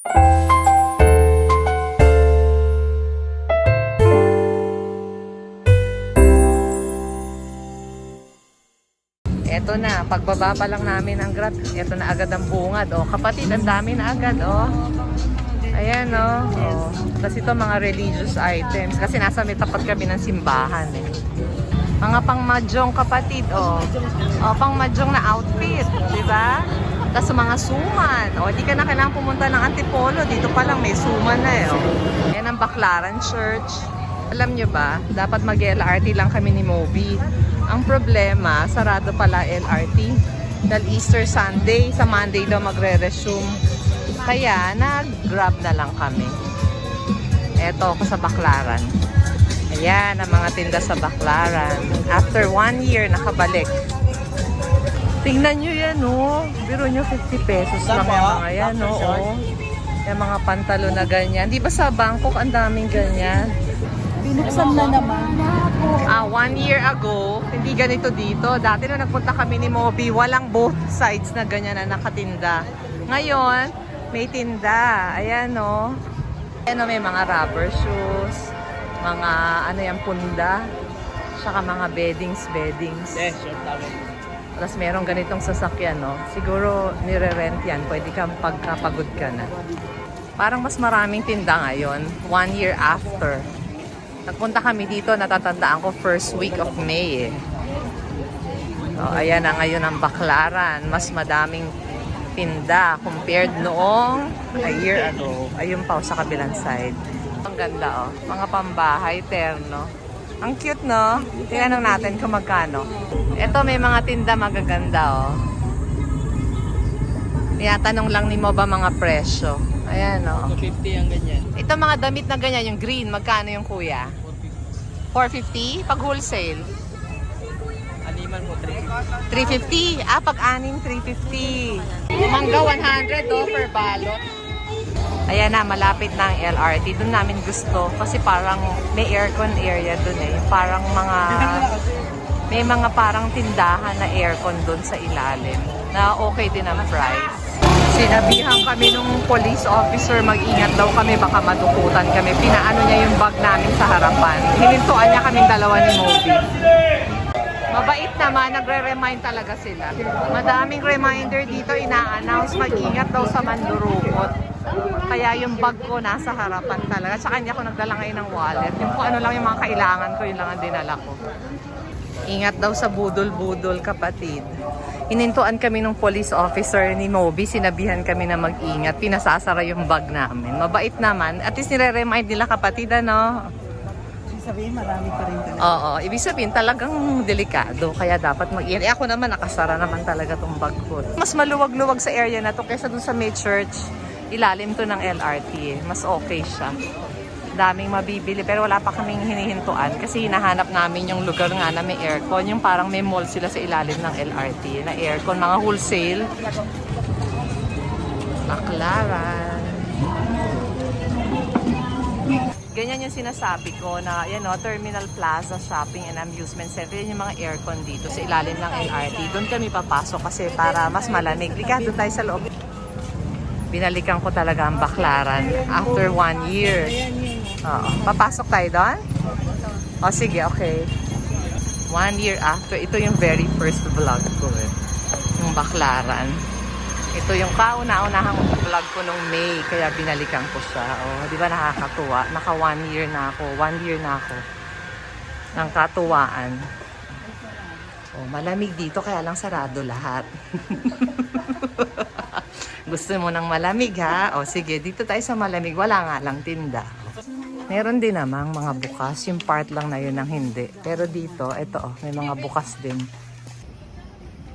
Eto na, pagbaba pa lang namin ang grab, eto na agad ang bungad. Oh, kapatid, ang dami na agad, oh. Ayan, oh. oh. Tapos ito mga religious items. Kasi nasa may tapat kami ng simbahan, eh. Mga pangmadyong kapatid, oh. Oh, pangmadyong na outfit, di ba? Tapos mga suman. Oh, di ka na kailangan pumunta ng Antipolo. Dito pa lang may suman na, eh. Oh. Yan ang Baclaran Church. Alam nyo ba, dapat mag-LRT lang kami ni Moby. Ang problema, sarado pala LRT. Dahil Easter Sunday, sa Monday daw magre-resume. Kaya, nag-grab na lang kami. Eto ako sa Baclaran. Ayan, ang mga tinda sa Baclaran. After one year, nakabalik. Tingnan nyo yan, oh. Biro nyo 50 pesos lang yung mga yan, oh. oh. Yung mga pantalo na ganyan. Di ba sa Bangkok, ang daming ganyan? Binuksan na naman. Ah, one year ago, hindi ganito dito. Dati nung nagpunta kami ni Moby, walang both sides na ganyan na nakatinda. Ngayon, may tinda. Ayan, no. Ayan, no, may mga rubber shoes, mga, ano yan, punda, saka mga beddings, beddings. Yes, sure, tama. Tapos merong ganitong sasakyan, no? Siguro nire-rent yan. Pwede kang pagkapagod ka na. Parang mas maraming tinda ngayon. One year after. Nagpunta kami dito, natatandaan ko first week of May eh. So, ayan na ngayon ang baklaran. Mas madaming tinda compared noong a year ago. Ayun pa oh, sa kabilang side. Ang ganda oh. Mga pambahay, terno. Ang cute no? Tingnan natin kung magkano. Ito may mga tinda magaganda oh. Tinatanong lang ni mo ba mga presyo. Ayan oh. 250 ang ganyan. Ito mga damit na ganyan, yung green, magkano yung kuya? 450? Pag wholesale? Animan mo, 350. 350? Ah, pag anim, 350. Mangga 100 oh, per balot. Ayan na, malapit na ang LRT. Doon namin gusto. Kasi parang may aircon area doon eh. Parang mga... May mga parang tindahan na aircon doon sa ilalim. Na okay din ang price. Sinabihan kami nung police officer mag-ingat daw kami baka madukutan kami. Pinaano niya yung bag namin sa harapan. Hinintuan niya kaming dalawa ni Moby. Mabait naman, nagre-remind talaga sila. Madaming reminder dito, ina-announce, mag-ingat daw sa mandurukot. Kaya yung bag ko nasa harapan talaga. Tsaka hindi ako nagdala ngayon ng wallet. Yung kung ano lang yung mga kailangan ko, yun lang ang dinala ko. Ingat daw sa budol-budol, kapatid. Hinintuan kami ng police officer ni Moby. Sinabihan kami na mag-ingat. Pinasasara yung bag namin. Mabait naman. At least nire-remind nila kapatid, ano? Sabihin, marami pa rin talaga. Oo, ibig sabihin talagang delikado. Kaya dapat mag-ingat. Eh, ako naman, nakasara naman talaga tong bag ko. Mas maluwag-luwag sa area na to kaysa dun sa may church. Ilalim to ng LRT. Mas okay siya. Daming mabibili pero wala pa kaming hinihintuan kasi hinahanap namin yung lugar nga na may aircon. Yung parang may mall sila sa ilalim ng LRT na aircon. Mga wholesale. Baklaran. Ganyan yung sinasabi ko na yan no, Terminal Plaza Shopping and Amusement Center. Yan yung mga aircon dito sa ilalim ng LRT. Doon kami papasok kasi para mas malamig. Lika, doon tayo sa loob. Binalikan ko talaga ang baklaran after one year. Oo. Papasok tayo doon? O sige, okay. One year after. Ito yung very first vlog ko eh. Yung baklaran. Ito yung kauna-unahang vlog ko nung May, kaya binalikan ko siya. Oh, di ba nakakatuwa? Naka one year na ako. One year na ako. Ng katuwaan. Oh, malamig dito, kaya lang sarado lahat. Gusto mo ng malamig, ha? O, sige, dito tayo sa malamig. Wala nga lang tinda. Meron din namang mga bukas. Yung part lang na yun ang hindi. Pero dito, ito, oh, may mga bukas din.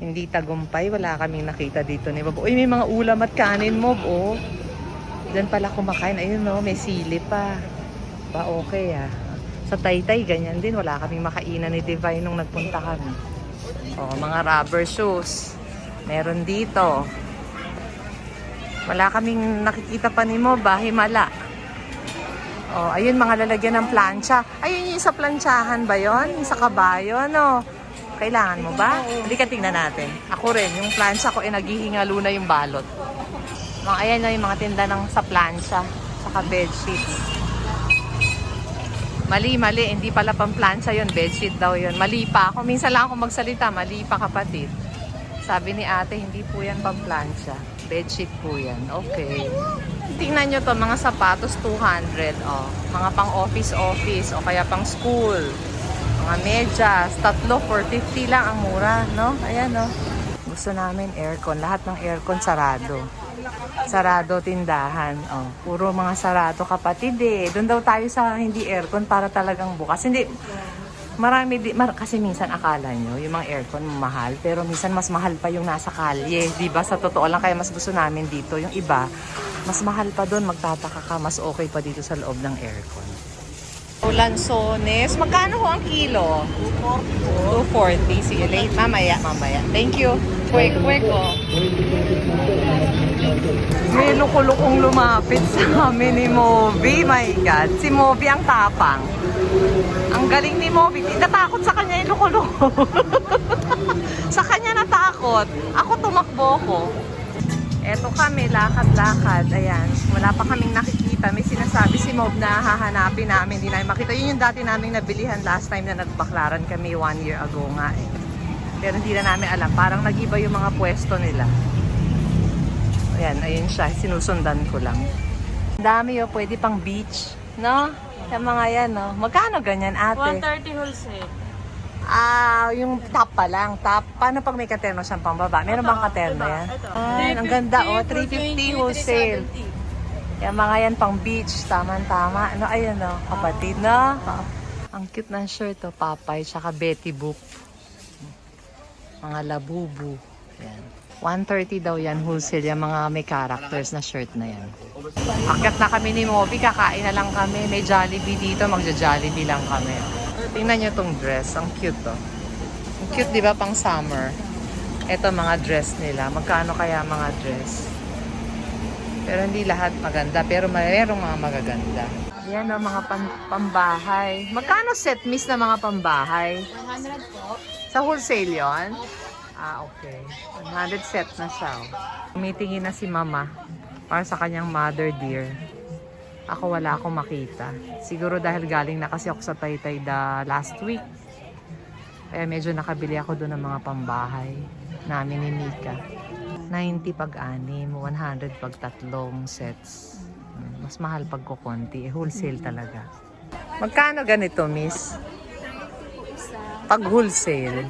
Hindi tagumpay. Wala kaming nakita dito ni Bob. Uy, may mga ulam at kanin mo, oh. Diyan pala kumakain. Ayun, no, may sili pa. Ba, okay, ah. Sa Taytay, ganyan din. Wala kaming makainan ni Divine nung nagpunta kami. Oh, mga rubber shoes. Meron dito. Wala kaming nakikita pa ni mo, bahimala. Oh, ayun mga lalagyan ng plancha. Ayun yung sa planchahan ba yon? Sa kabayo, no? Kailangan mo ba? Hindi ka tingnan natin. Ako rin, yung plancha ko, eh, naghihingalo na yung balot. Mga ayan no, yung mga tinda ng sa plancha. Saka bedsheets. Mali, mali. Hindi pala pang plancha yun. Bedsheet daw yun. Mali pa ako. Minsan lang ako magsalita. Mali pa kapatid. Sabi ni ate, hindi po yan pang plancha. Bedsheet po yan. Okay. Tingnan nyo to, mga sapatos 200. Oh. Mga pang office-office o kaya pang school. Mga medyas. Tatlo, 450 lang ang mura. No? Ayan, no? Gusto namin aircon. Lahat ng aircon sarado. Sarado tindahan. Oh, puro mga sarado kapatid eh. Doon daw tayo sa hindi aircon para talagang bukas. Hindi, marami di, mar, kasi minsan akala nyo, yung mga aircon mahal, pero minsan mas mahal pa yung nasa kalye. Di ba Sa totoo lang, kaya mas gusto namin dito. Yung iba, mas mahal pa doon, magtataka ka, mas okay pa dito sa loob ng aircon. Lansones, magkano ho ang kilo? 240. Sige, late. Mamaya, mamaya. Thank you. Quick, quick, oh. May lukulukong lumapit sa amin ni Moby. My God. Si Moby ang tapang. Ang galing ni Moby. Natakot sa kanya yung lukuluko. sa kanya natakot. Ako tumakbo ko. Eto kami, lakad-lakad. Ayan. Wala pa kaming nakikita. May sinasabi si Mob na hahanapin namin. Hindi namin makita. Yun yung dati naming nabilihan last time na nagbaklaran kami one year ago nga eh. Pero hindi na namin alam. Parang nag-iba yung mga pwesto nila. Ayan, ayun siya. Sinusundan ko lang. Ang dami oh, pwede pang beach. No? Yung mga yan, no? Magkano ganyan, ate? 130 wholesale. Ah, yung top pa lang. Top. Paano pag may katerno siyang pambaba? Meron bang katerno yan? Ay, ang ganda, oh. 350 wholesale. Yan, mga yan pang beach. Tama-tama. Ano, ayun, no? Kapatid, no? Ang cute ng shirt, oh. Papay, tsaka Betty Boop. Mga labubu. Yan. 130 daw yan, wholesale. Yung mga may characters na shirt na yan. Akyat na kami ni Moby, kakain na lang kami. May Jollibee dito, magja-Jollibee lang kami. Tingnan nyo tong dress, ang cute to. Ang cute, di ba, pang summer. Ito mga dress nila. Magkano kaya mga dress? Pero hindi lahat maganda, pero mayroong mga magaganda. Yan o, mga pan- pambahay. Magkano set miss na mga pambahay? 100 po. Sa wholesale yon? Ah, okay. 100 set na siya. oh. Tumitingin na si mama para sa kanyang mother dear. Ako wala akong makita. Siguro dahil galing na kasi ako sa Taytay da last week. Kaya medyo nakabili ako doon ng mga pambahay namin ni Mika. 90 pag anim, 100 pag tatlong sets. Hmm, Mas mahal pag kukonti. Eh, wholesale talaga. Magkano ganito, miss? Pag wholesale.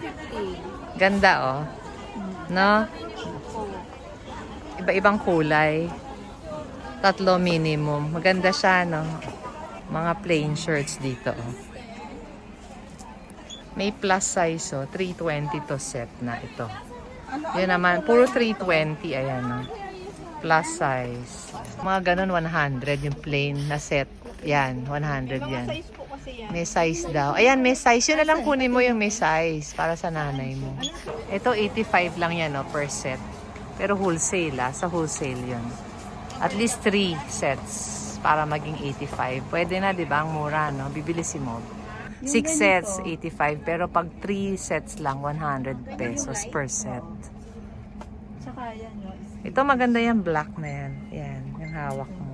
Ganda, oh. No? Iba-ibang kulay. Tatlo minimum. Maganda siya, no? Mga plain shirts dito, oh. May plus size, oh. 320 to set na ito. Yan naman. Puro 320. Ayan, no? Plus size. Mga ganun, 100. Yung plain na set. Yan, 100 yan. Kasi yan. May size daw. Ayan, may size. Yun na lang kunin mo yung may size para sa nanay mo. Ito, 85 lang yan, no, per set. Pero wholesale, ah. Sa wholesale yun. At least 3 sets para maging 85. Pwede na, di ba? Ang mura, no? Bibili si Mob. 6 sets, 85. Pero pag 3 sets lang, 100 pesos per set. Tsaka yan yun. Ito maganda yung black na yan. Yan, yung hawak mo.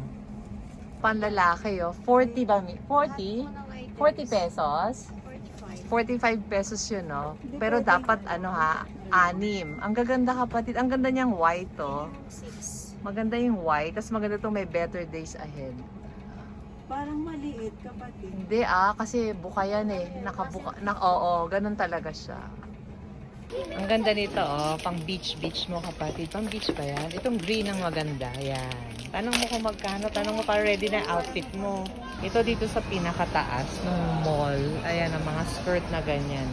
Panlalaki, oh. 40 ba? mi- 40? 40 pesos? 45 pesos yun, no? Pero dapat, ano ha, anim. Ang gaganda kapatid. Ang ganda niyang white, oh. Maganda yung white. Tapos maganda itong may better days ahead. Parang maliit kapatid. Hindi ah, kasi buka yan eh. Nakabuka. Na, oo, ganun talaga siya. Ang ganda nito, oh. Pang beach-beach mo, kapatid. Pang beach ba yan? Itong green ang maganda. Yan. Tanong mo kung magkano. Tanong mo para ready na outfit mo. Ito dito sa pinakataas ng mall. Ayan, ang mga skirt na ganyan.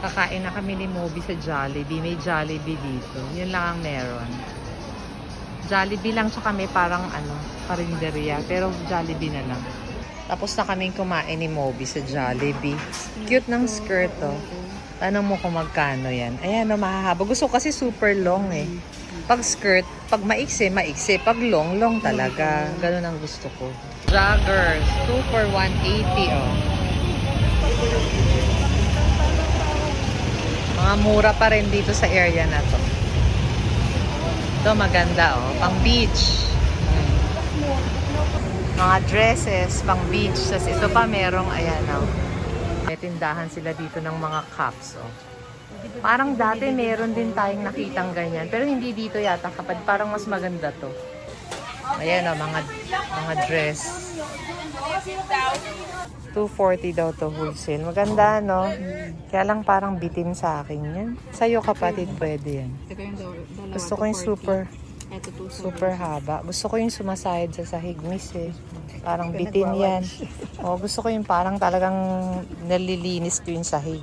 Kakain na kami ni Moby sa Jollibee. May Jollibee dito. Yun lang ang meron. Jollibee lang sa kami parang ano, karinderya. Pero Jollibee na lang. Tapos na kaming kumain ni Moby sa Jollibee. Cute ng skirt, oh. Tanong mo kung magkano yan. Ayan, no, mahahaba. Gusto kasi super long eh. Pag skirt, pag maiksi, maiksi. Pag long, long talaga. Ganun ang gusto ko. Joggers, 2 for 180, oh. Mga mura pa rin dito sa area na to. Ito maganda oh, pang beach. Mm. Mga dresses, pang beach. Tapos ito pa merong, ayan oh. May tindahan sila dito ng mga cups oh. Parang dati meron din tayong nakitang ganyan. Pero hindi dito yata kapag parang mas maganda to. Ayan oh, mga, mga dress. 240 daw to wholesale. Maganda, no? Kaya lang parang bitin sa akin yan. Sa'yo kapatid, pwede yan. Gusto ko yung super, super haba. Gusto ko yung sumasayad sa sahig, miss eh. Parang bitin yan. O, gusto ko yung parang talagang nalilinis ko yung sahig.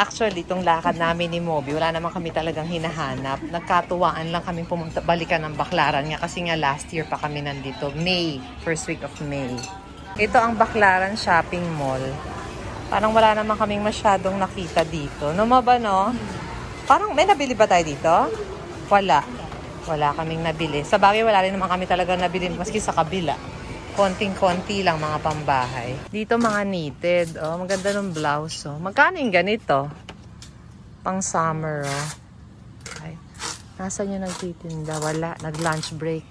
Actually, itong lakad namin ni Moby, wala naman kami talagang hinahanap. Nagkatuwaan lang kami pumunta, balikan ng Baklaran nga kasi nga last year pa kami nandito. May, first week of May. Ito ang Baklaran Shopping Mall. Parang wala naman kaming masyadong nakita dito. No ba, no? Parang may nabili ba tayo dito? Wala. Wala kaming nabili. Sa bagay, wala rin naman kami talaga nabili maski sa kabila. Konting-konti lang mga pambahay. Dito mga knitted. Oh, maganda ng blouse. Oh. Magkano yung ganito? Pang summer. Oh. Ay. Nasaan yung nagtitinda? Wala. Nag-lunch break.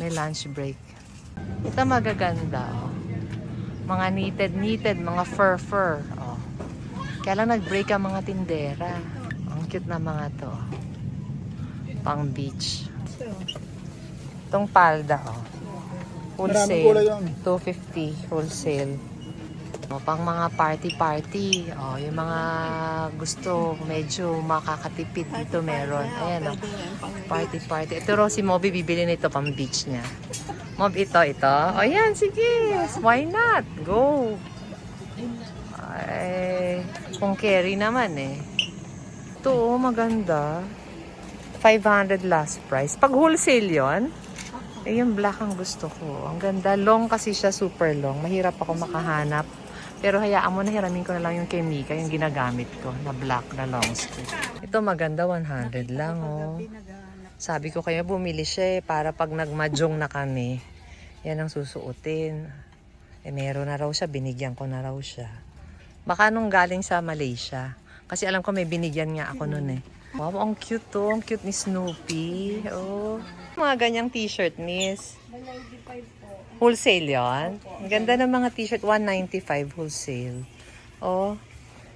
May lunch break. Ito magaganda. Oh. Mga knitted, knitted. Mga fur-fur. Oh. Kaya lang nag-break ang mga tindera. Ang cute na mga to. Pang beach. Itong palda, oh. Maraming Wholesale. yun. 250 wholesale. O, pang mga party-party. O, yung mga gusto medyo makakatipid dito meron. Ayan o. Party-party. Ito raw si Moby bibili nito pang beach niya. Mob, ito, ito. O yan, sige. Why not? Go. Ay, kung carry naman eh. Ito, oh, maganda. 500 last price. Pag wholesale yon eh, yung black ang gusto ko. Ang ganda. Long kasi siya, super long. Mahirap ako makahanap. Pero hayaan mo na hiramin ko na lang yung kay Mika, yung ginagamit ko na black na long skirt. Ito maganda, 100 lang oh. Sabi ko kaya bumili siya eh, para pag nagmajong na kami, yan ang susuotin. Eh meron na raw siya, binigyan ko na raw siya. Baka nung galing sa Malaysia. Kasi alam ko may binigyan nga ako noon eh. Wow, ang cute to. Ang cute ni Snoopy. Oh. Mga ganyang t-shirt, miss. Wholesale yon. Ang ganda ng mga t-shirt, 195 wholesale. Oh.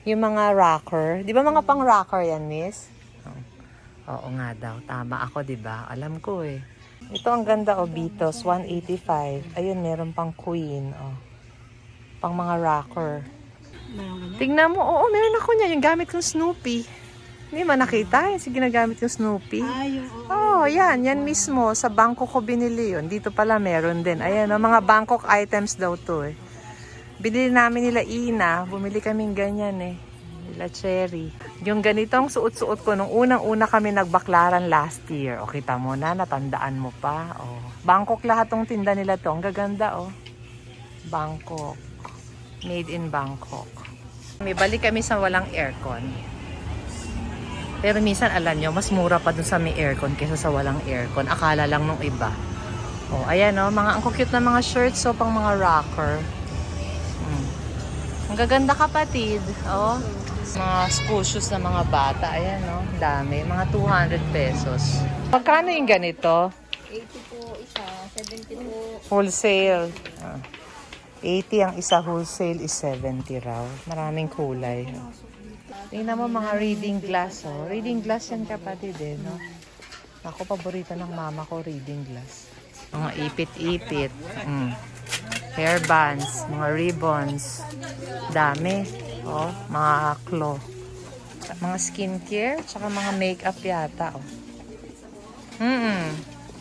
Yung mga rocker. Di ba mga pang rocker yan, miss? Oh. Oo nga daw. Tama ako, di ba? Alam ko eh. Ito ang ganda, oh, Beatos, 185. Ayun, meron pang queen, oh. Pang mga rocker. Tingnan mo, oo, meron ako niya. Yung gamit kong Snoopy. Hindi man nakita, yung ginagamit yung Snoopy. Ah, yung Oh, yan, yan mismo. Sa Bangkok ko binili yun. Dito pala meron din. Ayan, oh, mga Bangkok items daw to eh. Binili namin nila Ina. Bumili kaming ganyan eh. Nila Cherry. Yung ganitong suot-suot ko nung unang-una kami nagbaklaran last year. O, kita mo na, natandaan mo pa. Oh. Bangkok lahat tong tinda nila to. Ang gaganda oh. Bangkok. Made in Bangkok. May balik kami sa walang aircon. Pero minsan alam nyo, mas mura pa dun sa may aircon kaysa sa walang aircon. Akala lang nung iba. Oh, ayan oh, mga ang cute na mga shirts so pang mga rocker. Mm. Ang gaganda kapatid, oh. Mga school shoes na mga bata, ayan oh, dami, mga 200 pesos. Magkano yung ganito? 80 po isa, 70 po. Wholesale. Ah. 80 ang isa wholesale is 70 raw. Maraming kulay. Tingnan mo mga reading glass, oh. Reading glass yan kapatid eh, no? Ako, paborito ng mama ko, reading glass. Mga ipit-ipit. Mm. Hair bands, mga ribbons. Dami. Oh, mga claw. Mga skincare, tsaka mga makeup yata, oh. Mm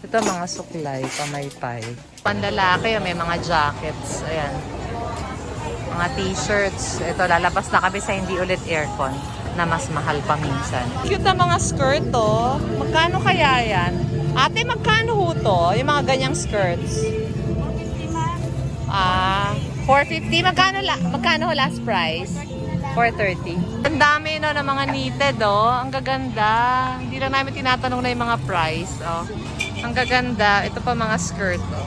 Ito mga suklay, pamaypay. Panlalaki, oh, may mga jackets. Ayan mga t-shirts. Ito, lalabas na kami sa hindi ulit aircon na mas mahal pa minsan. Cute na mga skirt to. Magkano kaya yan? Ate, magkano ho to? Yung mga ganyang skirts. Ah, 450. Magkano, la magkano last price? 430. Ang dami no ng mga knitted oh. Ang gaganda. Hindi lang namin tinatanong na yung mga price oh. Ang gaganda. Ito pa mga skirt oh.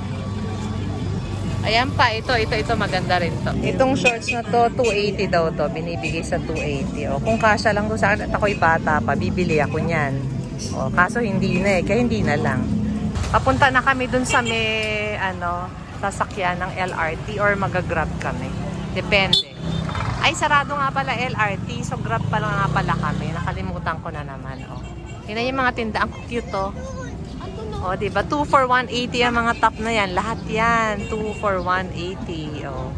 Ayan pa, ito, ito, ito, maganda rin to. Itong shorts na to, 280 daw to. Binibigay sa 280. O, kung kasya lang to sa akin at ako'y bata pa, bibili ako niyan. O, kaso hindi na eh, kaya hindi na lang. Papunta na kami dun sa may, ano, sasakyan ng LRT or magagrab kami. Depende. Ay, sarado nga pala LRT, so grab pa lang nga pala kami. Nakalimutan ko na naman, oh. Yun na yung mga tinda, ang cute, oh. O, di ba? 2 for 180 ang mga top na yan. Lahat yan. 2 for 180. O.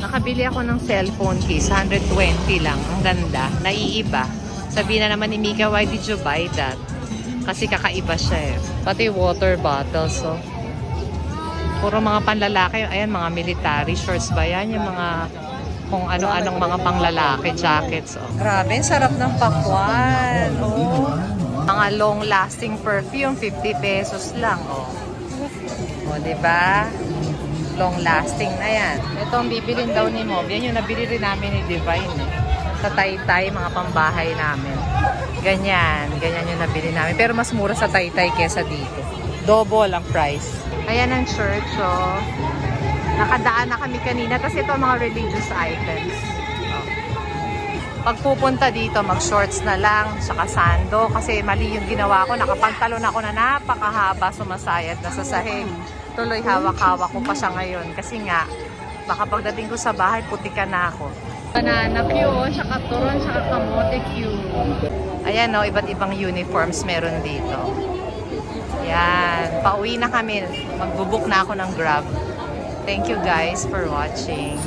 Nakabili ako ng cellphone case. 120 lang. Ang ganda. Naiiba. Sabi na naman ni Mika, why did you buy that? Kasi kakaiba siya eh. Pati water bottles. So. Puro mga panlalaki. Ayan, mga military shorts ba yan? Yung mga kung ano-anong mga panglalaki jackets. Oh. Grabe, sarap ng pakwan. Oh. Mga long-lasting perfume, 50 pesos lang. Oh. O, di ba? Long-lasting na yan. Ito ang bibilin daw ni Mob. Yan yung nabili rin namin ni Divine. Eh. Sa Taytay, mga pambahay namin. Ganyan. Ganyan yung nabili namin. Pero mas mura sa Taytay kesa dito. Double ang price. Ayan ang church, oh. Nakadaan na kami kanina. Tapos ito ang mga religious items. Oh. Pag pupunta dito, mag-shorts na lang, saka sando. Kasi mali yung ginawa ko. Nakapagtalon ako na napakahaba sumasayad na sa sahig. Tuloy hawak-hawak ko pa siya ngayon. Kasi nga, baka pagdating ko sa bahay, putika na ako. Banana Q, oh, tsaka turon, tsaka kamote Q. Ayan, no, iba't ibang uniforms meron dito. Yan, pauwi na kami. Magbubuk na ako ng Grab. Thank you guys for watching.